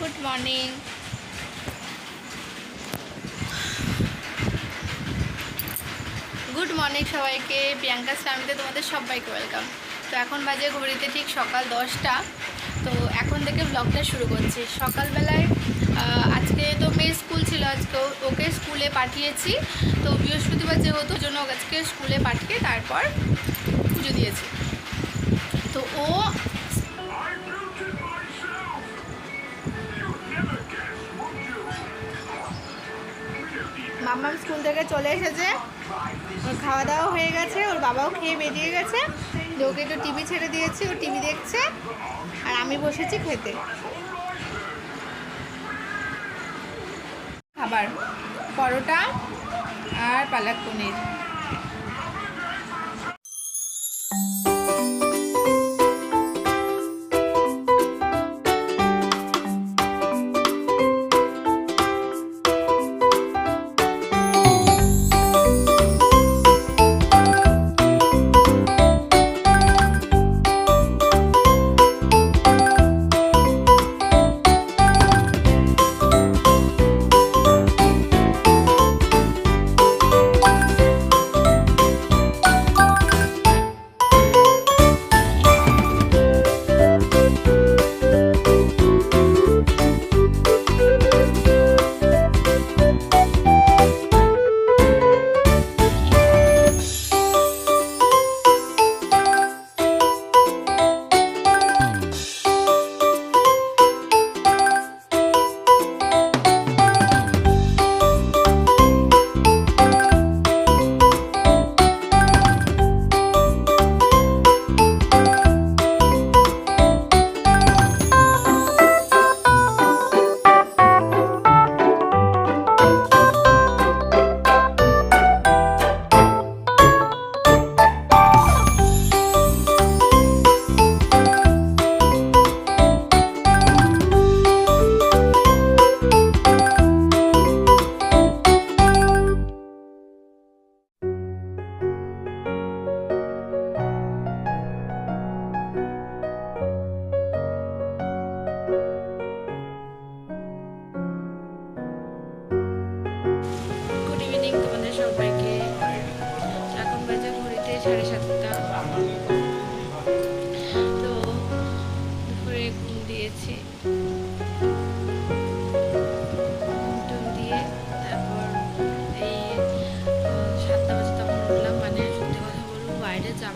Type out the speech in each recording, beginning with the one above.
Good morning good morning সবাইকে। প্রিয়াঙ্কা স্লামিতে তোমাদের সবাইকে ওয়েলকাম তো এখন বাজে ঘড়িতে ঠিক সকাল দশটা। তো এখন থেকে ব্লগটা শুরু করছি। সকালবেলায় আজকে তো মেয়ের স্কুল ছিল, আজকে ওকে স্কুলে পাঠিয়েছি। তো বৃহস্পতিবার যেহেতু জন্য আজকে স্কুলে পাঠিয়ে তারপর পুজো দিয়েছি। তো ও থেকে চলে এসেছে। খাওয়া দাওয়া হয়ে গেছে, ওর বাবাও খেয়ে বেরিয়ে গেছে। ওকে একটু টিভি ছেড়ে দিয়েছি, ও টিভি দেখছে, আর আমি বসেছি খেতে। খাবার, পরোটা আর পালাক পনির।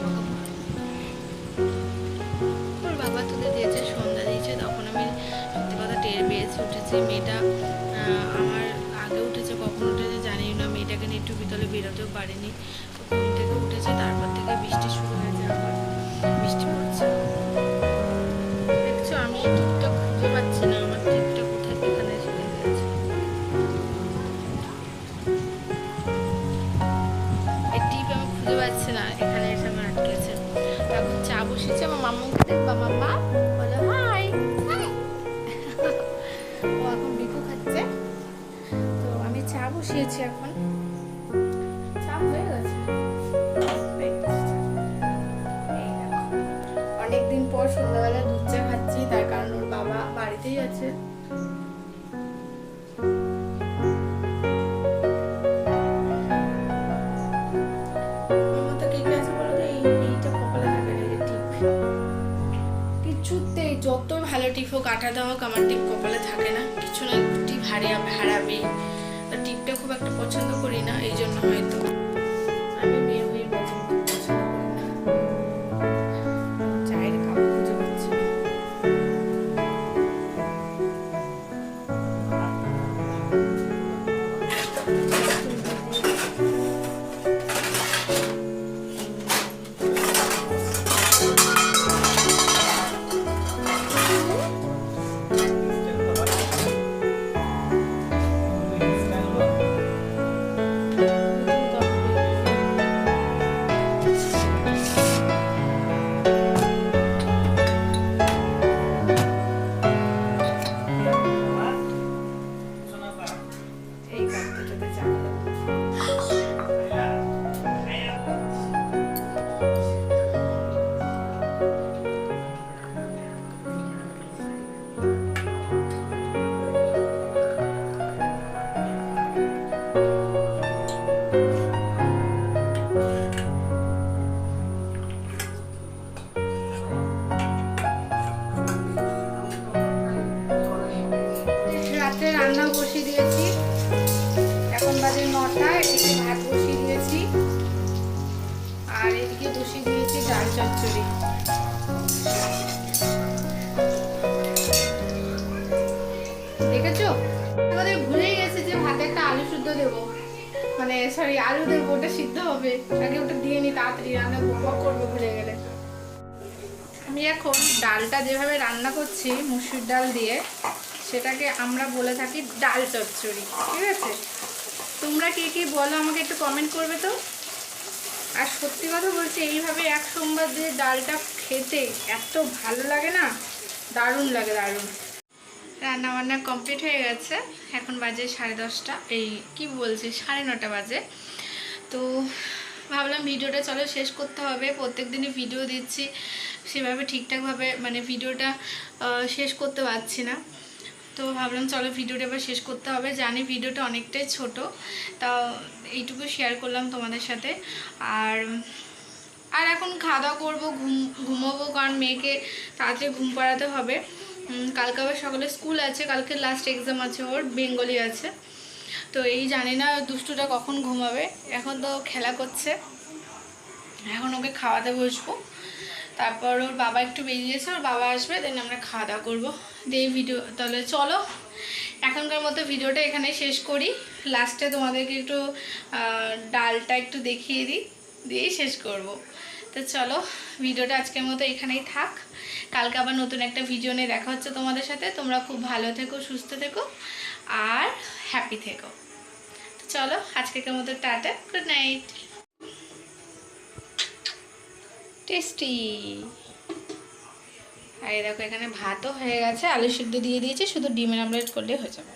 বাইরে ওর বাবা তুলে দিয়েছে সন্ধ্যা দিয়েছে, তখন আমি সত্যি কথা টের পেয়েছি, উঠেছি। মেয়েটা আমার আগে উঠেছে, কখন উঠেছে জানি না। মেয়েটাকে নিয়ে একটু বিতলে বেরোতেও পারিনি। ঘুম থেকে উঠেছে, তারপর থেকে এখানে এসে আমার আটকেছে। তো এখন চা বসেছে, আমার মাম্মাকে দেখবা। মাম্মা, বলে হাই তো আমি চা বসিয়েছি এখন। টিপ হোক, আটা দেওয়া হোক, আমার টিপ কপালে থাকে না। কিছু না, টিপ হারিয়ে হারাবে তো টিপটা খুব একটা পছন্দ করি না এই জন্য হয়তো আমি মেয়ে চচ্চড়ি। দেখেছ? আমাদের ভুলেই গেছে যে ভাতে একটা আলু শুদ্ধ দেবো। মানে সরি আলু দেবো, ওটা সিদ্ধ হবে। আগে ওটা দিয়ে নি, তাড়াতাড়ি রান্না বক করব ভুলে গেলে। আমি এখন ডালটা যেভাবে রান্না করছি, মুসুর ডাল দিয়ে, সেটাকে আমরা বলে থাকি ডাল চচ্চড়ি। ঠিক আছে? তোমরা কে কে বলো আমাকে একটু কমেন্ট করবে তো? আর সত্যি কথা বলছি এইভাবে এক সোমবার দিয়ে ডালটা খেতে এত ভালো লাগে না, দারুণ লাগে, দারুণ। রান্না বান্না কমপ্লিট হয়ে গেছে, এখন বাজে সাড়ে দশটা, এই কি বলছি, সাড়ে নটা বাজে। তো ভাবলাম ভিডিওটা চলো শেষ করতে হবে, প্রত্যেক দিনই ভিডিও দিচ্ছি, সেভাবে ঠিকঠাকভাবে মানে ভিডিওটা শেষ করতে পারছি না। তো ভাবলাম চলো ভিডিওটা এবার শেষ করতে হবে। জানি ভিডিওটা অনেকটাই ছোট, তা এইটুকু শেয়ার করলাম তোমাদের সাথে। আর আর এখন খাওয়া দাওয়া করব, ঘুম, ঘুমোবো, কারণ মেয়েকে তাড়াতাড়ি ঘুম পাড়াতে হবে। কালকে আবার সকালে স্কুল আছে, কালকে লাস্ট এক্সাম আছে ওর, বেঙ্গলি আছে। তো এই জানি না দুষ্টুটা কখন ঘুমাবে, এখন তো খেলা করছে। এখন ওকে খাওয়াতে বসবো। তারপর ওর বাবা একটু বেরিয়েছে, ওর বাবা আসবে দেন আমরা খাওয়া দাওয়া করব। দিয়ে ভিডিও তাহলে চলো। এখনকার মতো ভিডিওটা এখানে শেষ করি। লাস্টে তোমাদেরকে একটু ডালটা একটু দেখিয়ে দিই, দিয়েই শেষ করব। তো চলো ভিডিওটা আজকের মতো এখানেই থাক। কালকে আবার নতুন একটা ভিডিও নিয়ে দেখা হচ্ছে তোমাদের সাথে। তোমরা খুব ভালো থেকো, সুস্থ থেকো, আর হ্যাপি থেকো। তো চলো, আজকের মতো টাটা গুড নাইট টেস্টি আর দেখো এখানে ভাতও হয়ে গেছে আলু সিদ্ধ দিয়ে দিয়েছি শুধু ডিমের আমলেট করলেই হয়ে যাবে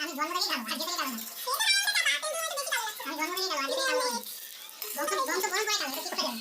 আমি গেলাম আর যেতে গেলাম আমি বন্ধ গেলাম এটা কি করে